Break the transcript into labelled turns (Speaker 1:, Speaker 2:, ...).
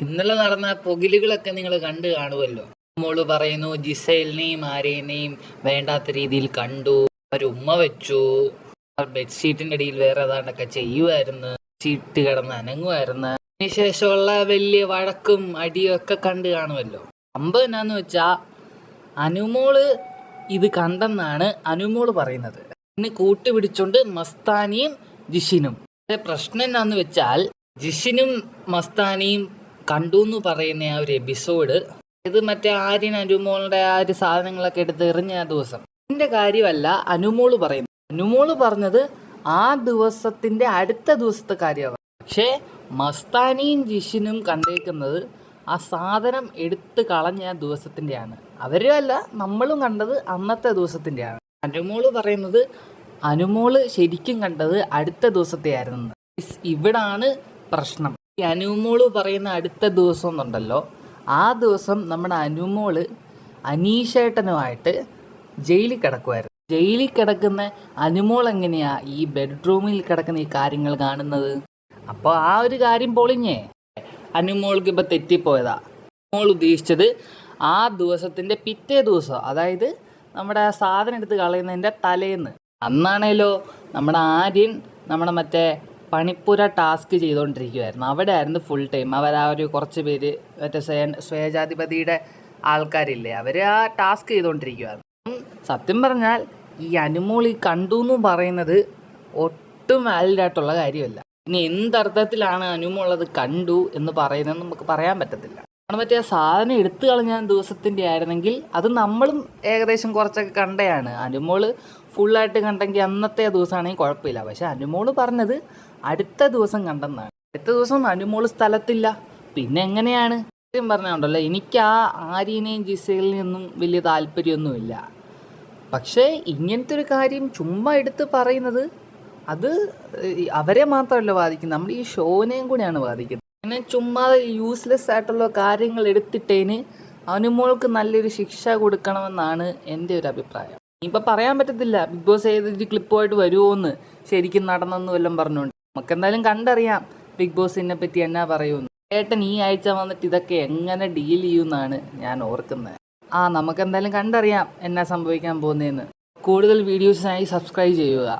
Speaker 1: ഇന്നലെ നടന്ന പുകിലുകളൊക്കെ നിങ്ങൾ കണ്ടു കാണുമല്ലോ മോൾ പറയുന്നു ജിസൈലിനെയും ആരേനെയും വേണ്ടാത്ത രീതിയിൽ കണ്ടു. അവരുമ്മ വെച്ചു. അവർ ബെഡ്ഷീറ്റിന്റെ അടിയിൽ വേറെ ഏതാണ്ടൊക്കെ ചെയ്യുമായിരുന്നു ചീട്ട് കിടന്ന് അനങ്ങുമായിരുന്നു അതിനുശേഷമുള്ള വലിയ വഴക്കും അടിയും ഒക്കെ കണ്ടു കാണുമല്ലോ സംഭവം എന്നാന്ന് വെച്ചാ അനുമോൾ ഇത് കണ്ടെന്നാണ് അനുമോൾ പറയുന്നത്. പിന്നെ കൂട്ടുപിടിച്ചോണ്ട് മസ്താനിയും ജിഷിനും. പ്രശ്നം എന്നാന്ന് വെച്ചാൽ ജിഷിനും മസ്താനിയും കണ്ടു എന്ന് പറയുന്ന ആ ഒരു എപ്പിസോഡ് ഇത് മറ്റേ ആര്യൻ അനുമോളുടെ ആ ഒരു സാധനങ്ങളൊക്കെ എടുത്ത് എറിഞ്ഞ ദിവസം. എന്റെ കാര്യമല്ല അനുമോൾ പറയുന്നത് അനുമോൾ പറഞ്ഞത് ആ ദിവസത്തിന്റെ അടുത്ത ദിവസത്തെ കാര്യമാണ്. പക്ഷേ മസ്താനിയും ജിഷിനും കണ്ടേക്കുന്നത് ആ സാധനം എടുത്ത് കളഞ്ഞ ദിവസത്തിന്റെയാണ് അവരും അല്ല നമ്മളും കണ്ടത് അന്നത്തെ ദിവസത്തിന്റെയാണ് അനുമോൾ പറയുന്നത് അനുമോൾ ശരിക്കും കണ്ടത് അടുത്ത ദിവസത്തെ ആയിരുന്നു ഇവിടാണ് പ്രശ്നം. ഈ അനുമോൾ പറയുന്ന അടുത്ത ദിവസം എന്നുണ്ടല്ലോ ആ ദിവസം നമ്മുടെ അനുമോൾ അനീഷേട്ടനുമായിട്ട് ജയിലിൽ കിടക്കുമായിരുന്നു ജയിലിൽ കിടക്കുന്ന അനുമോൾ എങ്ങനെയാ ഈ ബെഡ്റൂമിൽ കിടക്കുന്ന ഈ കാര്യങ്ങൾ കാണുന്നത്? അപ്പോൾ ആ ഒരു കാര്യം പൊളിഞ്ഞേ. അനുമോൾക്ക് ഇപ്പം തെറ്റിപ്പോയതാ. അനുമോൾ ഉദ്ദേശിച്ചത് ആ ദിവസത്തിന്റെ പിറ്റേ ദിവസം അതായത് നമ്മുടെ സാധനം എടുത്ത് കളയുന്നതിന്റെ തലേന്ന്. അന്നാണേലോ നമ്മുടെ ആര്യൻ നമ്മുടെ മറ്റേ പണിപ്പുര ടാസ്ക് ചെയ്തുകൊണ്ടിരിക്കുമായിരുന്നു അവിടെ ആയിരുന്നു ഫുൾ ടൈം അവർ ആ ഒരു കുറച്ച് പേര് മറ്റേ സ്വയം സ്വയജാധിപതിയുടെ ആൾക്കാരില്ലേ അവർ ആ ടാസ്ക് ചെയ്തുകൊണ്ടിരിക്കുമായിരുന്നു സത്യം പറഞ്ഞാൽ ഈ അനുമോളി കണ്ടു എന്ന് പറയുന്നത് ഒട്ടും വാലിഡ് ആയിട്ടുള്ള കാര്യമല്ല. ഇനി എന്തർത്ഥത്തിലാണ് അനുമോൾ അത് കണ്ടു എന്ന് പറയുന്നത് നമുക്ക് പറയാൻ പറ്റത്തില്ല. കാരണം മറ്റേ ആ സാധനം എടുത്തു കളഞ്ഞാൽ ദിവസത്തിന്റെ ആയിരുന്നെങ്കിൽ അത് നമ്മളും ഏകദേശം കുറച്ചൊക്കെ കണ്ടയാണ്. അനുമോൾ ഫുള്ളായിട്ട് കണ്ടെങ്കിൽ അന്നത്തെ ദിവസമാണെങ്കിൽ കുഴപ്പമില്ല. പക്ഷെ അനുമോൾ പറഞ്ഞത് അടുത്ത ദിവസം കണ്ടെന്നാണ്. അടുത്ത ദിവസം അനുമോൾ സ്ഥലത്തില്ല. പിന്നെ എങ്ങനെയാണ്? സത്യം പറഞ്ഞുണ്ടല്ലോ എനിക്ക് ആ ആര്യനെയും ജിസയിലിൽ നിന്നും വലിയ താല്പര്യമൊന്നുമില്ല. പക്ഷേ ഇങ്ങനത്തെ ഒരു കാര്യം ചുമ്മാ എടുത്ത് പറയുന്നത് അത് അവരെ മാത്രമല്ല ബാധിക്കുന്നത്. നമ്മൾ ഈ ഷോനെയും കൂടിയാണ് ബാധിക്കുന്നത്. പിന്നെ ചുമ്മാതെ യൂസ്ലെസ് ആയിട്ടുള്ള കാര്യങ്ങൾ എടുത്തിട്ടേന് അനുമോൾക്ക് നല്ലൊരു ശിക്ഷ കൊടുക്കണമെന്നാണ് എന്റെ ഒരു അഭിപ്രായം. ഇപ്പം പറയാൻ പറ്റത്തില്ല. ബിഗ് ബോസ് ഏതൊരു ക്ലിപ്പുമായിട്ട് വരുമോ എന്ന് ശരിക്കും നടന്നെന്ന് വല്ലതും പറഞ്ഞുകൊണ്ട് നമുക്ക് എന്തായാലും കണ്ടറിയാം ബിഗ് ബോസിനെ പറ്റി എന്നാ പറയുമെന്ന് ഏട്ടൻ ഈ ആഴ്ച വന്നിട്ട് ഇതൊക്കെ എങ്ങനെ ഡീൽ ചെയ്യുമെന്നാണ് ഞാൻ ഓർക്കുന്നത് ആ നമുക്ക് എന്തായാലും കണ്ടറിയാം എന്നാ സംഭവിക്കാൻ പോകുന്നതെന്ന് കൂടുതൽ വീഡിയോസിനായി സബ്സ്ക്രൈബ് ചെയ്യുക.